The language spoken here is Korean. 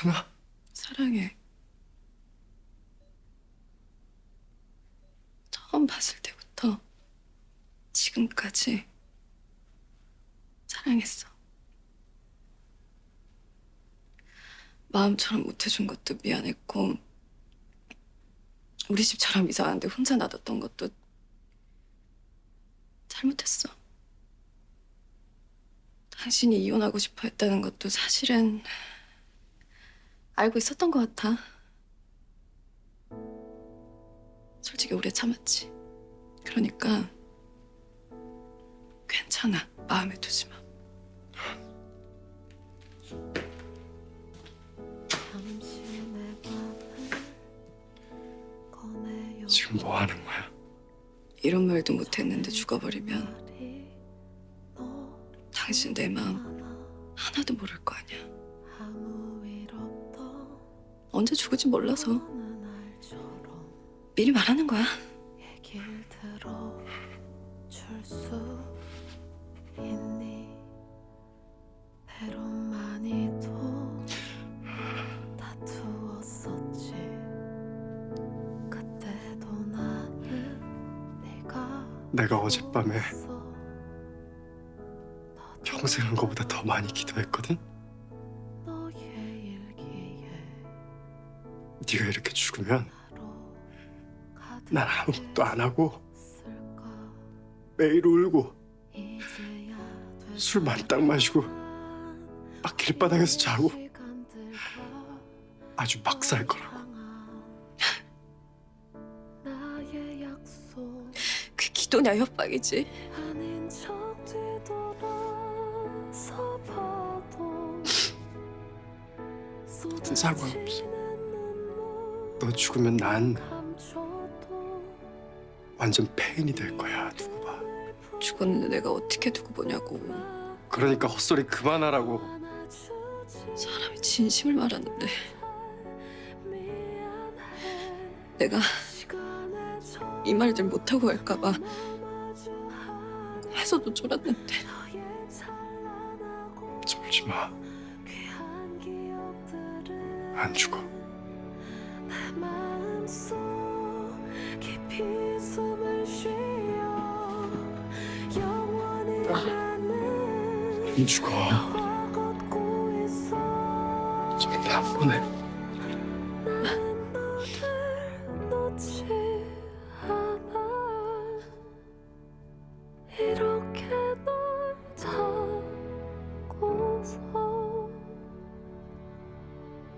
거잖아. 사랑해. 처음 봤을 때부터 지금까지 사랑했어. 마음처럼 못해준 것도 미안했고, 우리 집처럼 이상한데 혼자 놔뒀던 것도 잘못했어. 당신이 이혼하고 싶어 했다는 것도 사실은 알고 있었던 것 같아. 솔직히 오래 참았지. 그러니까 괜찮아. 마음에 두지 마. 지금 뭐 하는 거야? 이런 말도 못했는데 죽어버리면 당신 내 마음 하나도 모를 거 아니야. 언제 죽을지 몰라서 미리 말하는 거야. 내가 어젯밤에. 평생 한 거보다 더 많이 기도했거든. 네가 이렇게 죽으면 난 아무것도 안 하고 매일 울고 이제야 술 만땅 마시고 막 길바닥에서 자고 아주 막 살 거라고. 그 기도냐 협박이지. 봐도 상관없어. 너 죽으면 난 완전 폐인이 될 거야. 두고 봐. 죽었는데 내가 어떻게 두고 보냐고. 그러니까 헛소리 그만하라고. 사람이 진심을 말하는데 내가 이 말들 못하고 갈까봐 해서도 쫄았는데 쫄지 마. 안 죽어. 마음속 깊이 숨을 쉬어.